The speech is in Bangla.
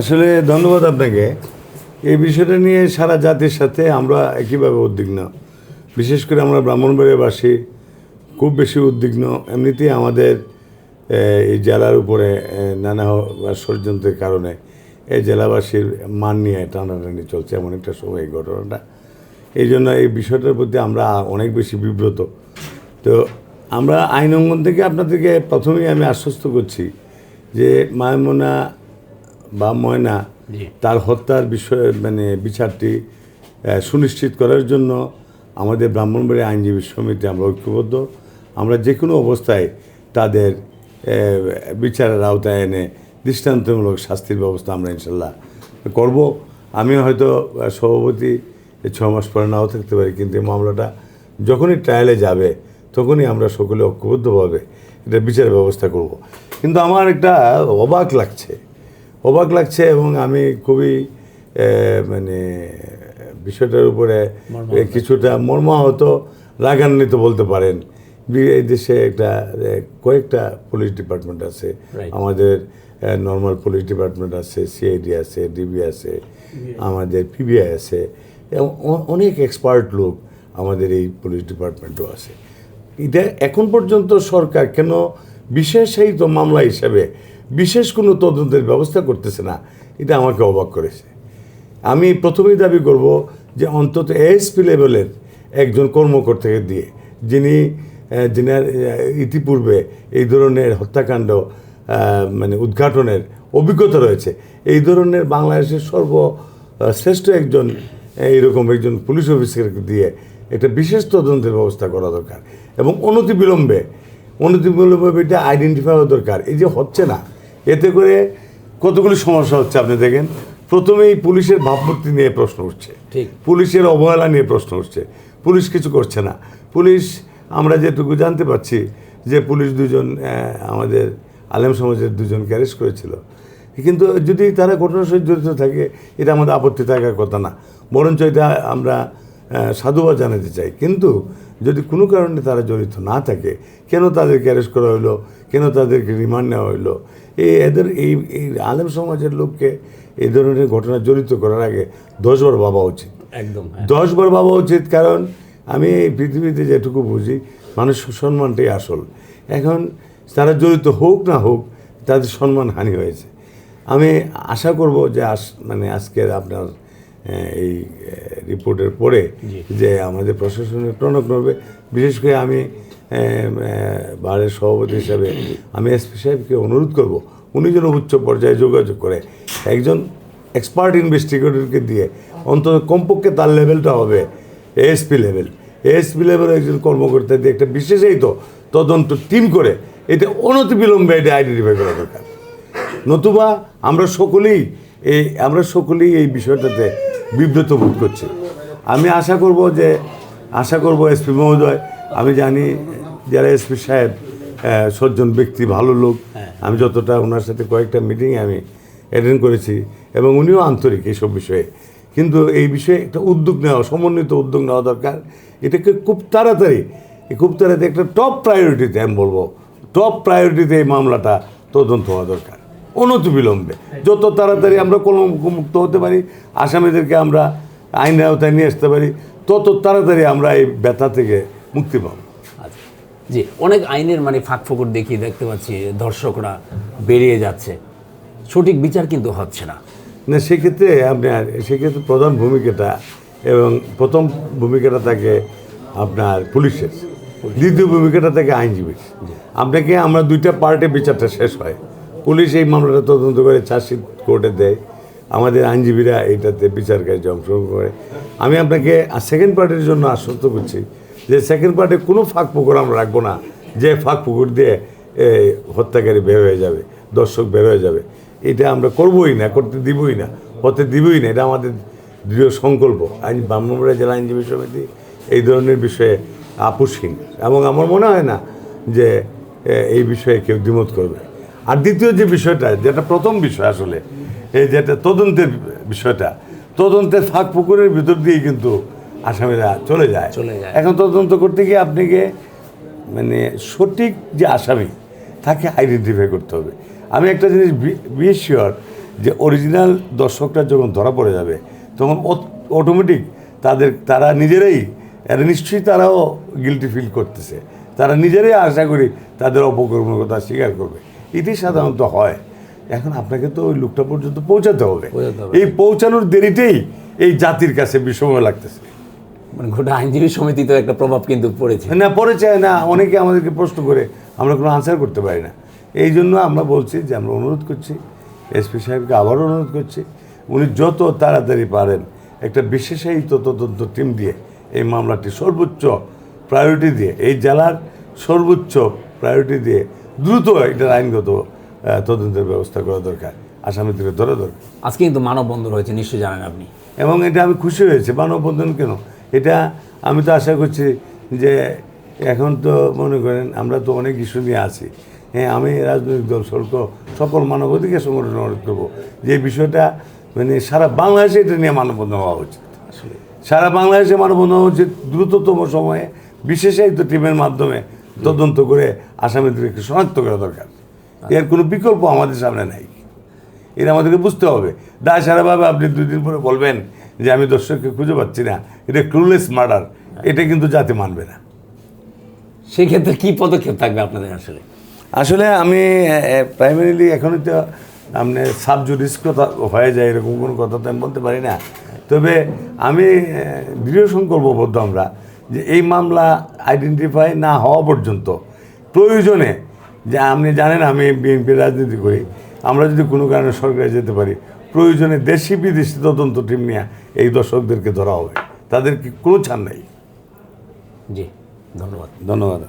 আসলে ধন্যবাদ আপনাকে। এই বিষয়টা নিয়ে সারা জাতির সাথে আমরা একইভাবে উদ্বিগ্ন। বিশেষ করে আমরা ব্রাহ্মণবাড়িয়াবাসী খুব বেশি উদ্বিগ্ন। এমনিতেই আমাদের এই জেলার উপরে নানা ষড়যন্ত্রের কারণে এই জেলাবাসীর মান নিয়ে টানাটানি চলছে এমন একটা সময় এই ঘটনাটা। এই জন্য এই বিষয়টার প্রতি আমরা অনেক বেশি বিব্রত। তো আমরা আইন অঙ্গন থেকে আপনাদেরকে প্রথমেই আমি আশ্বস্ত করছি যে মায়মনা বা ময়না তার হত্যার বিষয়ে মানে বিচারটি সুনিশ্চিত করার জন্য আমাদের ব্রাহ্মণবাড়ি আইনজীবী সমিতি আমরা ঐক্যবদ্ধ। আমরা যে কোনো অবস্থায় তাদের বিচারের আওতায় এনে দৃষ্টান্তমূলক শাস্তির ব্যবস্থা আমরা ইনশাল্লাহ করব। আমি হয়তো সভাপতি ছ মাস পরে নাও থাকতে পারি কিন্তু এই মামলাটা যখনই ট্রায়ালে যাবে তখনই আমরা সকলে ঐক্যবদ্ধভাবে এটা বিচারের ব্যবস্থা করব। কিন্তু আমার একটা অবাক লাগছে। অবাক লাগছে এবং আমি খুবই মানে বিষয়টার উপরে কিছুটা মর্মাহত রাগান্বিত বলতে পারেন। এই দেশে একটা কয়েকটা পুলিশ ডিপার্টমেন্ট আছে। আমাদের নর্মাল পুলিশ ডিপার্টমেন্ট আছে সিআইডি আছে ডিবি আছে আমাদের পিবিআই আছে এবং অনেক এক্সপার্ট লোক আমাদের এই পুলিশ ডিপার্টমেন্টও আছে। এটা এখন পর্যন্ত সরকার কেন বিশেষায়িত মামলা হিসাবে বিশেষ কোনো তদন্তের ব্যবস্থা করতেছে না। এটা আমাকে অবাক করেছে। আমি প্রথমেই দাবি করব যে অন্তত এএসপি লেভেলের একজন কর্মকর্তাকে দিয়ে যিনি যিনার ইতিপূর্বে এই ধরনের হত্যাকাণ্ড মানে উদ্ঘাটনের অভিজ্ঞতা রয়েছে, এই ধরনের বাংলাদেশের সর্বশ্রেষ্ঠ একজন এইরকম একজন পুলিশ অফিসারকে দিয়ে একটা বিশেষ তদন্তের ব্যবস্থা করা দরকার এবং অনতিবিলম্বে অনতিবিলম্বে এটা আইডেন্টিফাই হওয়া দরকার। এই যে হচ্ছে না এতে করে কতগুলি সমস্যা হচ্ছে আপনি দেখেন। প্রথমেই পুলিশের ভাবমূর্তি নিয়ে প্রশ্ন উঠছে। ঠিক। পুলিশের অবহেলা নিয়ে প্রশ্ন উঠছে। পুলিশ কিছু করছে না। পুলিশ আমরা যেটুকু জানতে পারছি যে পুলিশ দুজন আমাদের আলেম সমাজের দুজনকে অ্যারেস্ট করেছিল। কিন্তু যদি তারা ঘটনার সহিত জড়িত থাকে এটা আমাদের আপত্তি থাকার কথা না। বরঞ্চ এটা আমরা সাধুবাদ জানাতে চাই। কিন্তু যদি কোনো কারণে তারা জড়িত না থাকে কেন তাদেরকে অ্যারেস্ট করা হলো কেন তাদেরকে রিমান্ড নেওয়া হলো এই এদের এই এই আলেম সমাজের লোককে এই ধরনের ঘটনা জড়িত করার আগে দশবার ভাবা উচিত। একদম হ্যাঁ। দশবার ভাবা উচিত কারণ আমি এই পৃথিবীতে যেটুকু বুঝি মানুষ সম্মানটাই আসল। এখন তারা জড়িত হোক না হোক তাদের সম্মান হানি হয়েছে। আমি আশা করব যে আস মানে আজকের আপনার এই রিপোর্টের পরে যে আমাদের প্রশাসনের টনক নড়বে। বিশেষ করে আমি বারের সভাপতি হিসাবে আমি এসপি সাহেবকে অনুরোধ করব উনি যেন উচ্চ পর্যায়ে যোগাযোগ করে। একজন এক্সপার্ট ইনভেস্টিগেটরকে দিয়ে অন্তত কমপক্ষে তার লেভেলটা হবে এএসপি লেভেল এএসপি লেভেলের একজন কর্মকর্তা দিয়ে একটা বিশেষায়িত তদন্ত টিম করে এটা অনতিবিলম্বে এটা আইডেন্টিফাই করা দরকার। নতুবা আমরা সকলেই এই আমরা সকলেই এই বিষয়টাতে বিব্রত বোধ করছে। আমি আশা করব যে আশা করব এসপি মহোদয় আমি জানি যারা এসপি সাহেব সজ্জন ব্যক্তি ভালো লোক আমি যতটা ওনার সাথে কয়েকটা মিটিংয়ে আমি অ্যাটেন্ড করেছি এবং উনিও আন্তরিক এইসব বিষয়ে। কিন্তু এই বিষয়ে একটা উদ্যোগ নেওয়া সমন্বিত উদ্যোগ নেওয়া দরকার। এটাকে খুব তাড়াতাড়ি খুব তাড়াতাড়ি একটা টপ প্রায়োরিটিতে আমি বলব টপ প্রায়োরিটিতে এই মামলাটা তদন্ত হওয়া দরকার। অনতিবিলম্বে। যত তাড়াতাড়ি আমরা কলমুক্ত হতে পারি আসামিদেরকে আমরা আইনের আওতায় নিয়ে আসতে পারি তত তাড়াতাড়ি আমরা এই ব্যথা থেকে মুক্তি পাবো। আচ্ছা। জি অনেক আইনের মানে ফাঁক ফোকর দেখিয়ে দেখতে পাচ্ছি দর্শকরা বেরিয়ে যাচ্ছে। সঠিক বিচার কিন্তু হচ্ছে না। না সেক্ষেত্রে আপনার সেক্ষেত্রে প্রধান ভূমিকাটা এবং প্রথম ভূমিকাটা থাকে আপনার পুলিশের। দ্বিতীয় ভূমিকাটা থাকে আইনজীবীর। আপনাকে আমরা দুইটা পার্টে বিচারটা শেষ হয়। পুলিশ এই মামলাটা তদন্ত করে চার্জশিট কোর্টে দেয়। আমাদের আইনজীবীরা এইটাতে বিচার কার্যে অংশগ্রহণ করে। আমি আপনাকে সেকেন্ড পার্টির জন্য আশ্বস্ত করছি যে সেকেন্ড পার্টে কোনো ফাঁক পুকুর আমরা রাখব না। যে ফাঁক পুকুর দিয়ে হত্যাকারী বের হয়ে যাবে, দর্শক বের হয়ে যাবে। এটা আমরা করবোই না, করতে দিবই না হতে দিবই না, এটা আমাদের দৃঢ় সংকল্প। আইন ব্রাহ্মণবাড়িয়া জেলা আইনজীবী সমিতি এই ধরনের বিষয়ে আপোষহীন। এবং আমার মনে হয় না যে এই বিষয়ে কেউ দ্বিমত করবে। আর দ্বিতীয় যে বিষয়টা যেটা প্রথম বিষয় আসলে এই যেটা তদন্তের বিষয়টা তদন্তের ফাঁক পুকুরের ভিতর দিয়েই কিন্তু আসামিরা চলে যায়। চলে যায়। এখন তদন্ত করতে গিয়ে আপনাকে মানে সঠিক যে আসামি তাকে আইডেন্টিফাই করতে হবে। আমি একটা জিনিস বি শিওর যে অরিজিনাল দর্শকরা যখন ধরা পড়ে যাবে তখন অটোমেটিক তাদের তারা নিজেরাই এরা নিশ্চয়ই তারাও গিলটি ফিল করতেছে। তারা নিজেরাই আশা করি তাদের অপকর্মের কথা স্বীকার করবে। এটি সাধারণত হয়। এখন আপনাকে তো ওই লোকটা পর্যন্ত পৌঁছাতে হবে। এই পৌঁছানোর দেরিতেই এই জাতির কাছে বিষময় লাগতেছে। মানে গোটা আইনজীবী সমিতিতে একটা প্রভাব কিন্তু পড়েছে। না চায় না অনেকে আমাদেরকে প্রশ্ন করে আমরা কোনো আনসার করতে পারি না। এই জন্য আমরা বলছি যে আমরা অনুরোধ করছি এসপি সাহেবকে আবারও অনুরোধ করছি উনি যত তাড়াতাড়ি পারেন একটা বিশেষায়িত তদন্ত টিম দিয়ে এই মামলাটি সর্বোচ্চ প্রায়োরিটি দিয়ে এই জেলার সর্বোচ্চ প্রায়োরিটি দিয়ে দ্রুত এটার আইনগত তদন্তের ব্যবস্থা করা দরকার। আসামিদেরকে ধরা দরকার। আজকে কিন্তু মানববন্ধন হয়েছে নিশ্চয়ই জানেন আপনি। এবং এটা আমি খুশি হয়েছে। মানববন্ধন কেন? এটা আমি তো আশা করছি যে এখন তো মনে করেন আমরা তো অনেক ইস্যু নিয়ে আছি। হ্যাঁ আমি রাজনৈতিক দল সর্ক সকল মানবাধিকার সংগঠন অনুরোধ করব যে বিষয়টা মানে সারা বাংলাদেশে এটা নিয়ে মানববন্ধন হওয়া উচিত। আসলে। সারা বাংলাদেশে মানববন্ধন হওয়া উচিত। দ্রুততম সময়ে বিশেষায়িত টিমের মাধ্যমে তদন্ত করে আসামিদেরকে শনাক্ত করা দরকার। এর কোনো বিকল্প আমাদের সামনে নাই। এটা আমাদেরকে বুঝতে হবে। দায় সারাভাবে আপনি দুই দিন পরে বলবেন যে আমি দর্শককে খুঁজে পাচ্ছি না। এটা ক্রুলেস মার্ডার এটা কিন্তু জাতি মানবে না। সেক্ষেত্রে কি পদক্ষেপ থাকবে আপনাদের আসলে? আসলে আমি প্রাইমারিলি এখনই তো আপনি সাবজুডিস কথা হয়ে যায় এরকম কোনো কথা তো আমি বলতে পারি না। তবে আমি দৃঢ় সংকল্পবদ্ধ আমরা যে এই মামলা আইডেন্টিফাই না হওয়া পর্যন্ত প্রয়োজনে যে আপনি জানেন আমি বিএনপির রাজনীতি করি আমরা যদি কোনো কারণে সরকারে যেতে পারি প্রয়োজনে দেশি বিদেশি তদন্ত টিম নিয়ে এই দর্শকদেরকে ধরা হবে। তাদেরকে কোনো ছাড় নাই? জি ধন্যবাদ। ধন্যবাদ।